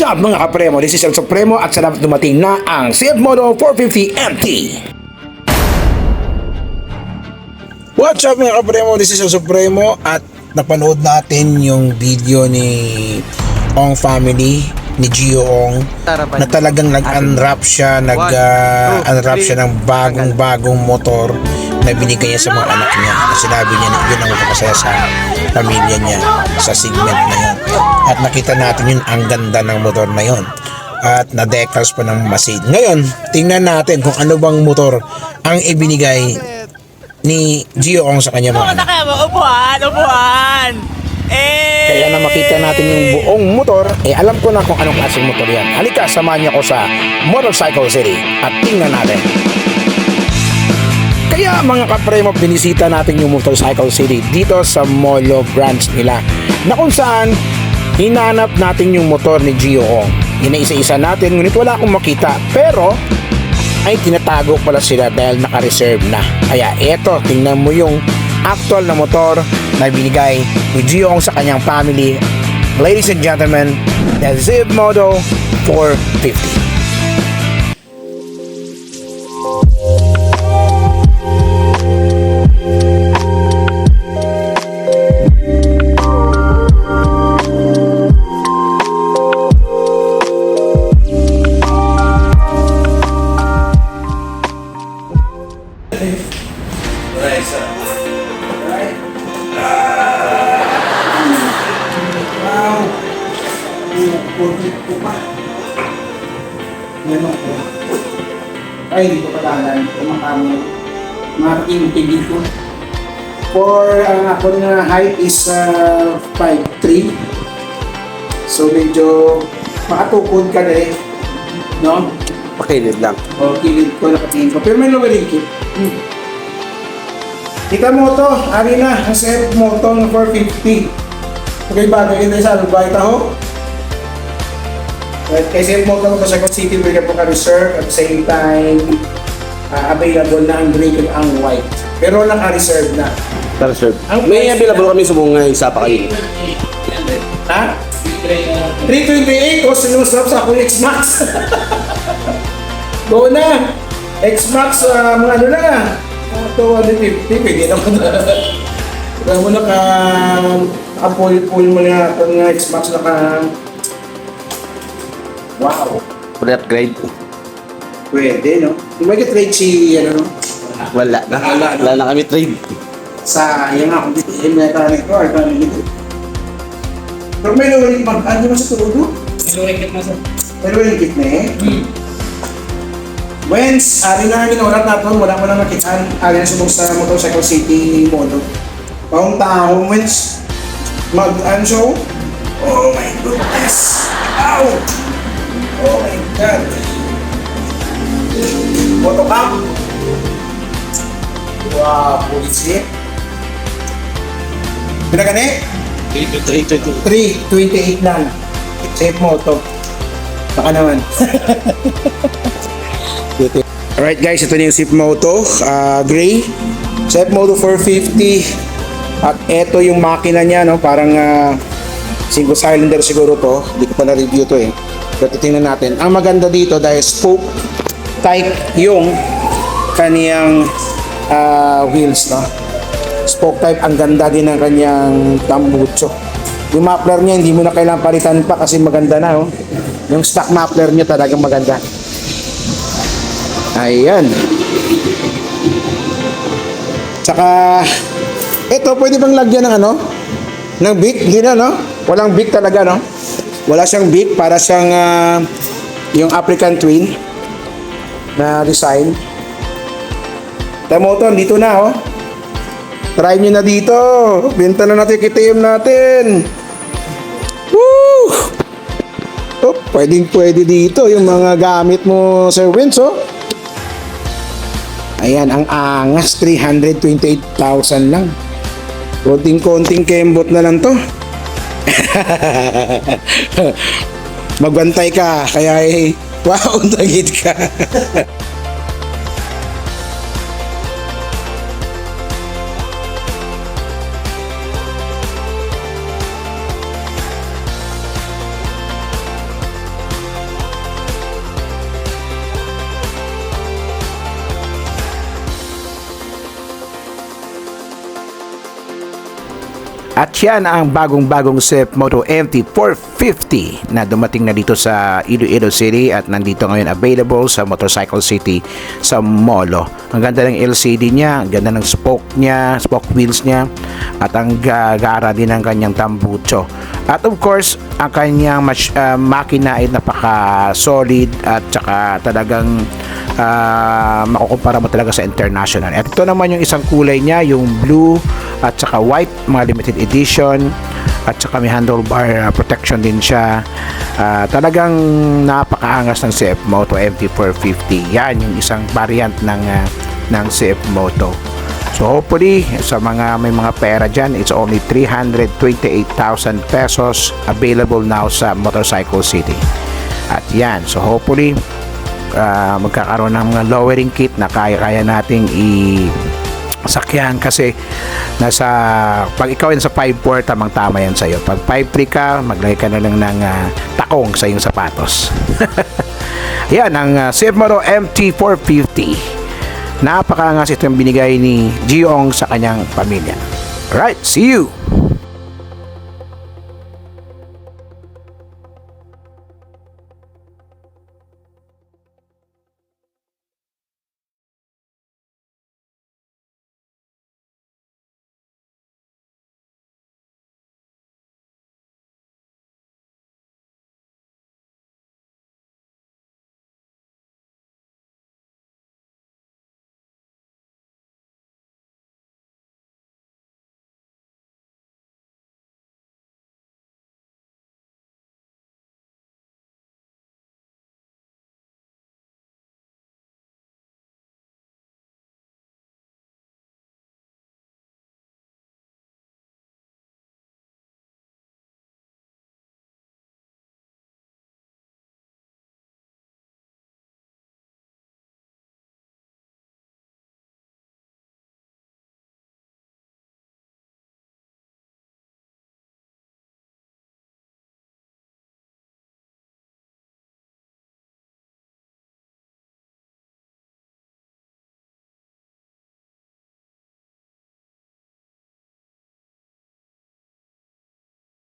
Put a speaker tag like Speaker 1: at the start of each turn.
Speaker 1: What's up mga kapremo? This is El Supremo at salamat dumating na ang CF Moto 450 MT. What's up mga kapremo? This is El Supremo at napanood natin yung video ni Ong Family ni Gio Ong na talagang nag-unwrap siya, nag-unwrap siya ng bagong-bagong motor na binigay niya sa mga anak niya. Na sinabi niya na yun ang magpapasaya sa pamilya niya sa segment na yun. At nakita natin yun, ang ganda ng motor na yun. At na-decals pa ng masid. Ngayon, tingnan natin kung ano bang motor ang ibinigay ni Gio Ong sa kanya mga anak.
Speaker 2: Upuan, upuan! Eh!
Speaker 1: Kaya na makita natin yung buong motor, eh alam ko na kung anong klaseng motor yan. Halika, samahan niyo ko sa Motorcycle City at tingnan natin. Kaya mga kapremo, binisita natin yung Motorcycle City dito sa Molo branch nila na kung saan hinanap natin yung motor ni Gio Ong. Inaisa-isa natin, ngunit wala akong makita. Pero ay tinatago pala sila dahil naka-reserve na. Kaya eto, tingnan mo yung actual na motor na binigay ni Gio Ong sa kanyang family. Ladies and gentlemen, the Zip Moto 450. Yan ako. Ay, hindi ko pala Kumakamo. Marking TV ko. For ang ako na height is uh, 5'3". So medyo makatukod ka na eh. No?
Speaker 3: Pakilid lang.
Speaker 1: O kilid ko nakatingin ko. Pero may lowering kit. Hmm. Kita mo to, ari na, ang set mo to ng 450. Okay, bagay kita sa Albay taho. Right, kasi mo to sa Quezon City, pwede po ka-reserve at same time, ah, available na ang gray at ang white. Pero naka-reserve na. Ang
Speaker 3: May
Speaker 1: price
Speaker 3: available
Speaker 1: na-
Speaker 3: kami sa mga isa pa kayo.
Speaker 1: Ha? 328 o sinusap sa ako X-Max. Go na! X-Max, ah, mga ano na, uh, 250, pwede naman na. Kaya mo naka, naka-pull-pull mo na itong uh, X-Max naka, wow,
Speaker 3: Pre upgrade.
Speaker 1: pwede no? Yung may trade si, ano no?
Speaker 3: Wala na.
Speaker 1: Wala na.
Speaker 3: Wala na kami trade.
Speaker 1: Sa, yung nga, kung dito, yung mechanic ko, ay kami dito. Pero may lowering mag, ano naman sa tulo? Pero yung kit na eh. Wens, ari na namin orat natin, wala mo lang makitaan. Ari na subong sa Motorcycle City Modo. Paung tao, Wens. Mag, ano show? Oh my goodness! Ow! Oh my God! Motocam! Wow, police Pinagani?
Speaker 3: 322.
Speaker 1: 328 lang. Safe moto. Baka naman. Alright guys, ito na yung Safe Moto. uh, gray. Safe Moto 450. At ito yung makina niya, no? Parang uh, single cylinder siguro to. Hindi ko pa na-review to eh. Pero titingnan natin. Ang maganda dito dahil spoke type yung kaniyang uh, wheels, no? spoke type, ang ganda din ng kanyang tambucho. Yung muffler niya, hindi mo na kailangan palitan pa kasi maganda na, oh. Yung stock muffler niya talagang maganda. Ayan. Tsaka, ito, pwede bang lagyan ng ano? Ng beak? Hindi na, no? Walang beak talaga, no? Wala siyang beak, para siyang ah, yung African Twin na design. Tamo to, dito na, oh. Try nyo na dito. Benta na natin KTM natin. Woo! Oh, pwedeng pwede dito yung mga gamit mo, Sir Vince, oh. Ayan, ang angas, 328,000 lang. Konting-konting kembot na lang to. Magbantay ka, kaya eh, wow, tagit ka. At yan ang bagong-bagong Swift Moto MT450 na dumating na dito sa Iloilo City at nandito ngayon available sa Motorcycle City sa Molo. Ang ganda ng LCD niya, ang ganda ng spoke niya, spoke wheels niya at ang gagara din ng kanyang tambucho. At of course, ang kanyang mas- ah, makina ay napaka-solid at saka talagang ah, makukumpara mo talaga sa international. At ito naman yung isang kulay niya, yung blue at saka white, mga limited edition at saka may handlebar uh, protection din siya. Ah, talagang napakaangas ng CF Moto MT450. Yan yung isang variant ng ah, ng CF Moto. So hopefully sa mga may mga pera dyan, it's only 328,000 pesos available now sa Motorcycle City. At yan, so hopefully ah, magkakaroon ng mga lowering kit na kaya-kaya nating i sakyan kasi nasa pag ikaw yan sa 5'4 tamang tama yan sa'yo. Pag 5'3 ka maglagay ka na lang ng ah, takong sa iyong sapatos. Yan ang uh, Save Moto MT450 napakaangas itong binigay ni Giong sa kanyang pamilya. Alright see you